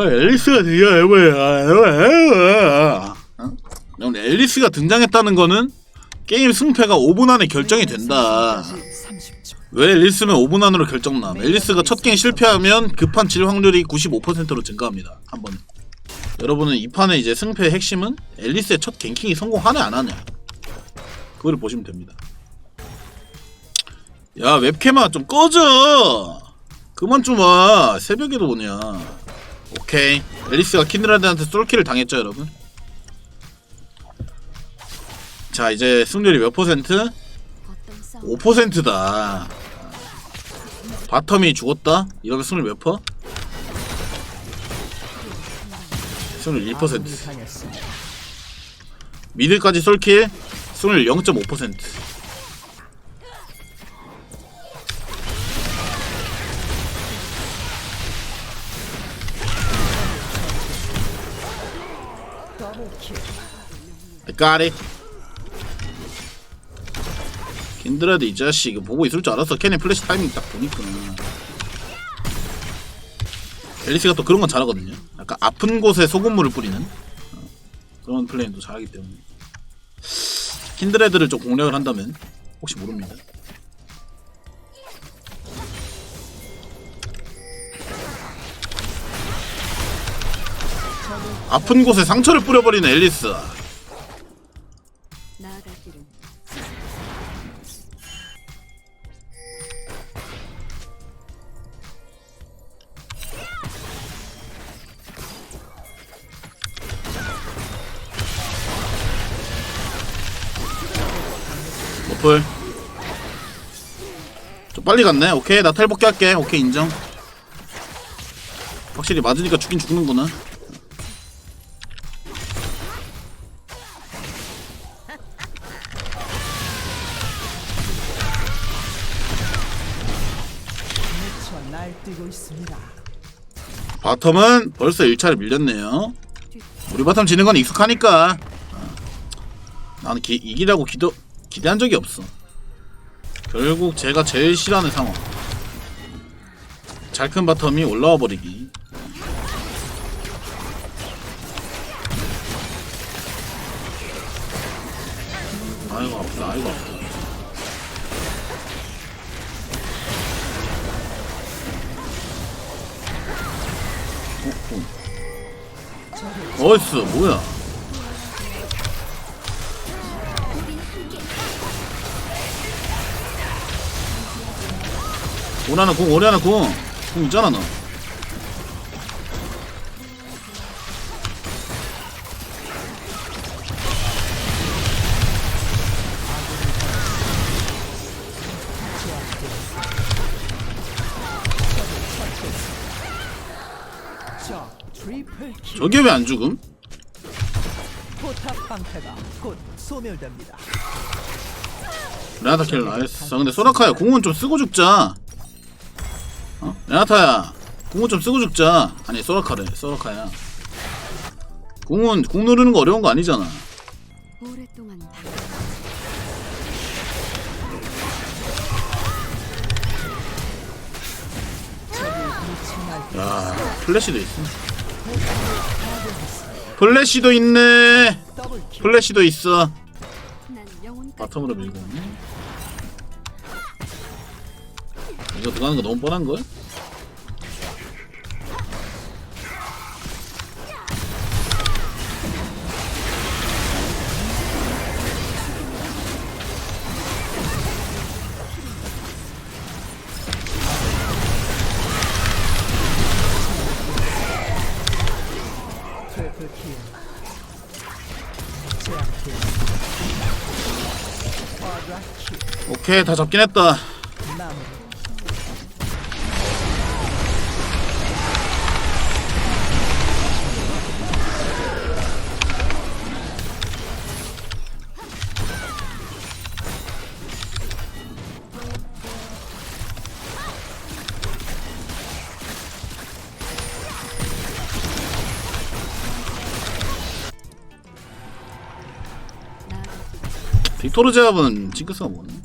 아 앨리스가 되게 애매해. 어? 근데 앨리스가 등장했다는 거는 게임 승패가 5분 안에 결정이 된다. 30초. 왜 앨리스면 5분 안으로 결정남? 앨리스가 첫 게임 실패하면 급한 질 확률이 95%로 증가합니다. 한 번. 여러분은 이 판의 이제 승패의 핵심은 앨리스의 첫 갱킹이 성공하네 안 하냐. 그거를 보시면 됩니다. 야 웹캠아 좀 꺼져. 그만 좀 와. 새벽에도 오냐. 오케이. 앨리스가 킨드라드한테 솔킬을 당했죠 여러분. 자 이제 승률이 몇 퍼센트? 어떤 싸움 5%다. 바텀이 죽었다? 이러면 승률 몇 퍼? 승률 1%. 아군이 당했습니다. 미드까지 솔킬 승률 0.5%. I got it. 킨드라드 이 자식 이거 보고 있을 줄 알았어. 캐넨 플래시 타이밍 딱 보니까. 앨리스가 또 그런 건 잘하거든요. 약간 아픈 곳에 소금물을 뿌리는 어, 그런 플레이도 잘하기 때문에. 킨드레드를 좀 공략을 한다면 혹시 모릅니다. 아픈 곳에 상처를 뿌려버리는 앨리스. 노플. 좀 빨리 갔네. 오케이. 나 탈복귀 할게. 오케이 인정. 확실히 맞으니까 죽긴 죽는구나 바텀은 벌써 1차를 밀렸네요. 우리 바텀 지는 건 익숙하니까. 어. 나는 기, 이기라고 기도, 기대한 적이 없어. 결국 제가 제일 싫어하는 상황. 잘 큰 바텀이 올라와 버리기. 아이고 아프다 아이고 아프다 어, 어. 어딨어 뭐야 궁 오래 하나 궁궁 있잖아 너 저게 왜 안 죽음? 포탑 방패가 곧 소멸됩니다. 레나타 킬 나이스. 자, 근데 소라카야 궁은 좀 쓰고 죽자. 어? 레나타야 궁은 좀 쓰고 죽자. 아니 소라카래 소라카야. 궁은 궁 누르는 거 어려운 거 아니잖아. 오랫동안 야 플래시도 있어 플래시도 있네. 플래시도 있어 바텀으로 밀고. 이거 들어가는 거 너무 뻔한 걸? 오케이 다 잡긴 했다. 빅토르 제압은 징크스가 뭐네?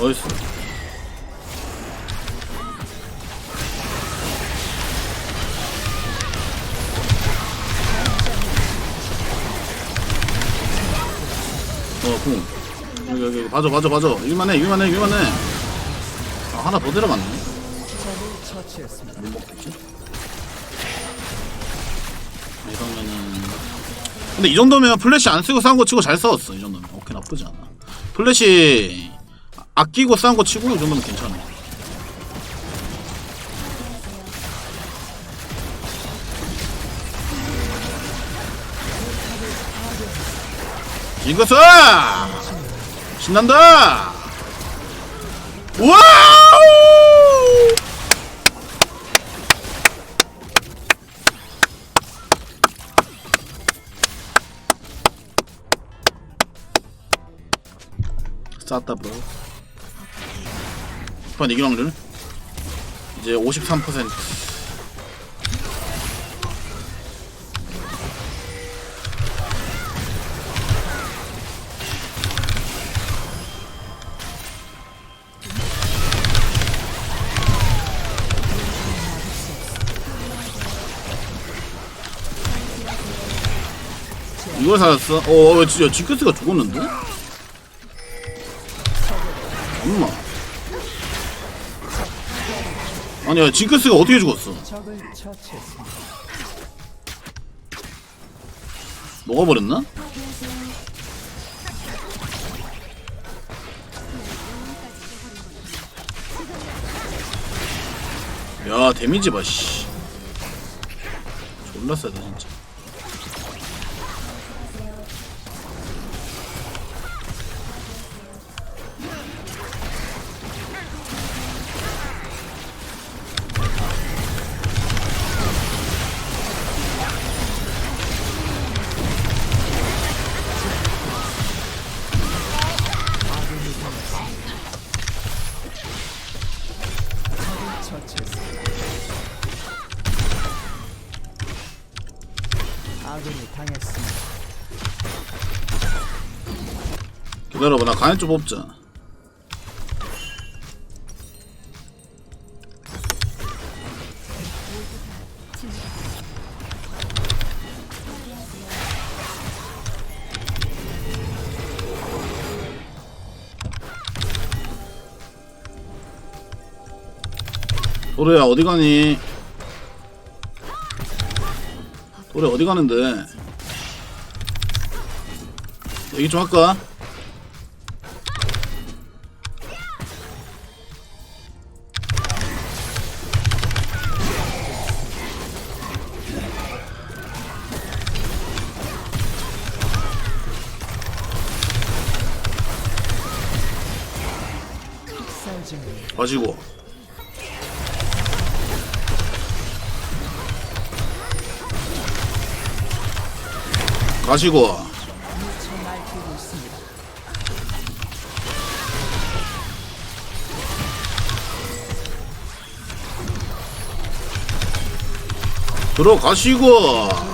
어딨어 어궁 여기 여기 봐줘 봐줘 봐줘. 이길만해 이길만해 이길만해. 아 하나 더 들어갔네. 못 먹겠지? 이러면은. 근데 이 정도면 플래시 안 쓰고 싸운 거 치고 잘 싸웠어 이 정도면. 오케이 나쁘지 않아. 플래시 아- 아끼고 싸운 거 치고 이 정도면 괜찮아. 이것은 신난다! 와우! 쌌다 브로 번 이길 확률 이제 53% 이걸 살았어? 어, 어, 진짜 지크스가 죽었는데? 엄마. 아니야, 징크스가 어떻게 죽었어? 녹아버렸나? 야, 데미지 봐, 씨. 졸라 세다, 진짜. 기다려봐, 나좀 뽑자. 도레야 어디 가니? 도레 어디 가는데? 얘기 좀 할까? 가지고 가시고. 들어가시고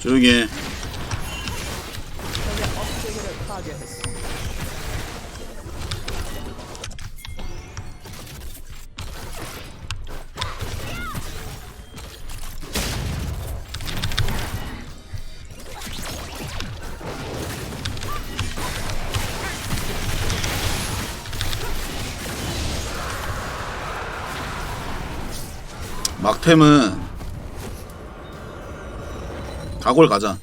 조용히. 막템은 각올 가자.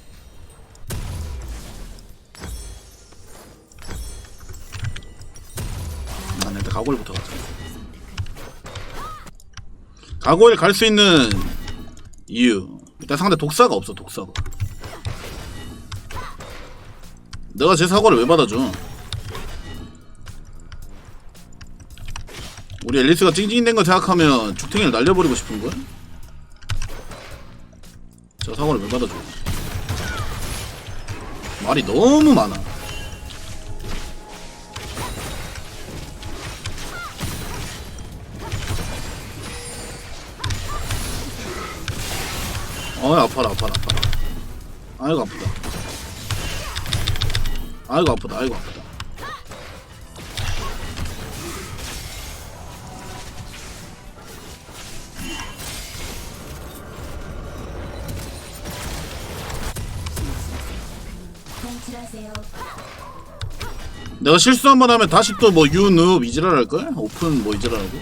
난 일단 각올부터 가자. 각올 갈수 있는 이유. 일단 상대 독사가 없어 독사가. 내가 제 사고를 왜 받아줘? 우리 앨리스가 찡찡된 거 생각하면 죽탱이를 날려버리고 싶은 거야? 저 사고를 왜 받아줘? 말이 너무 많아. 어이 아파라 아파라 아파라 아이고 아프다 아이고 아프다 아이고 아프다 내가 실수 한 번 하면 다시 또 뭐 유누 이지랄 할걸? 오픈 뭐 이지랄 하고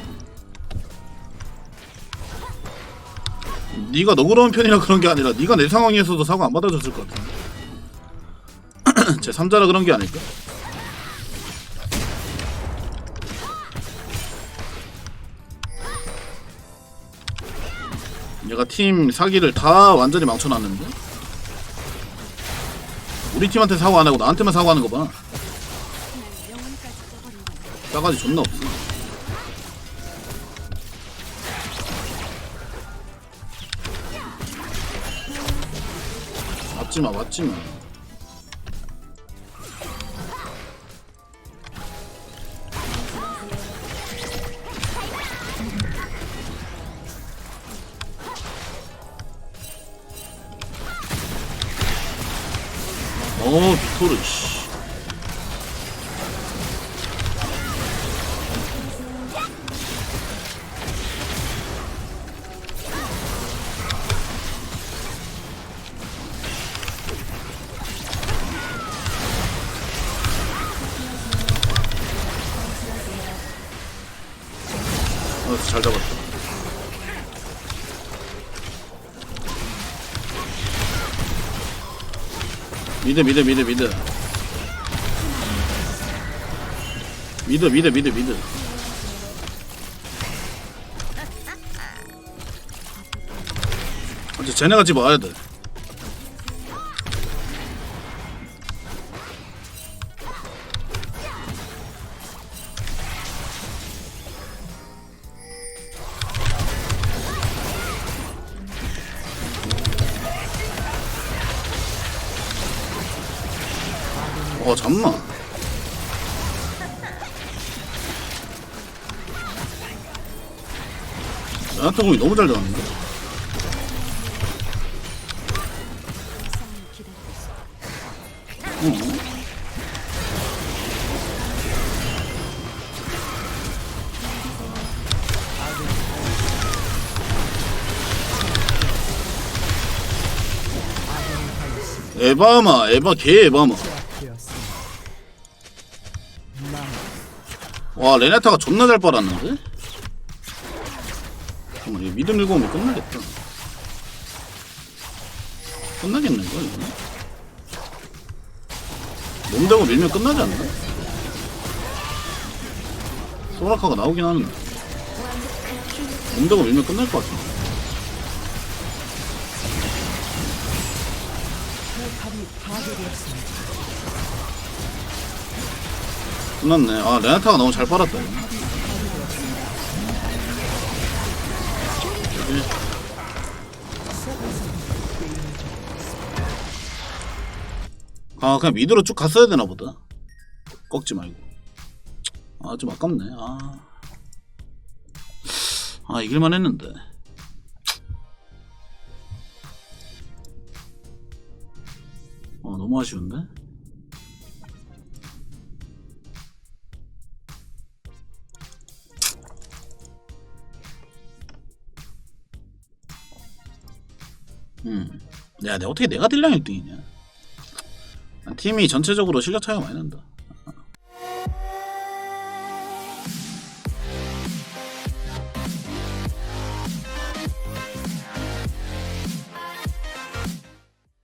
네가 너그러운 편이라 그런 게 아니라 네가 내 상황에서도 사고 안 받아줬을 것 같아 제 3자라 그런 게 아닐까? 얘가 팀 사기를 다 완전히 망쳐놨는데 우리 팀한테 사고 안 하고 나한테만 사고하는 거 봐. 싸가지 존나 없어. 맞지마 맞지마. 어 빅토르 씨. 잘 잡았다. 미드 미드 미드 미드 미드 미드 미드 미드 이제 쟤네 같이 와야 돼. 나한테 공이 너무 잘 있어. 어? 에바마 에바 개 에바마 와 레네타가 존나 잘 빨았는데? 잠깐만 이거 미드 밀고 오면 끝나겠다 끝나겠네 이거 이거 몸 대고 밀면 끝나지 않나? 소라카가 나오긴 하는데 몸 대고 밀면 끝날 것 같은데. 끝났네 아 레네타가 너무 잘 빨았다 이거. 아 그냥 미드로 쭉 갔어야 되나 보다. 꺾지 말고. 아 좀 아깝네. 아, 아 이길만 했는데. 어 너무 아쉬운데? 음. 야, 내가 어떻게 내가 딜량 1등이냐? 팀이 전체적으로 실력 차이가 많이 난다.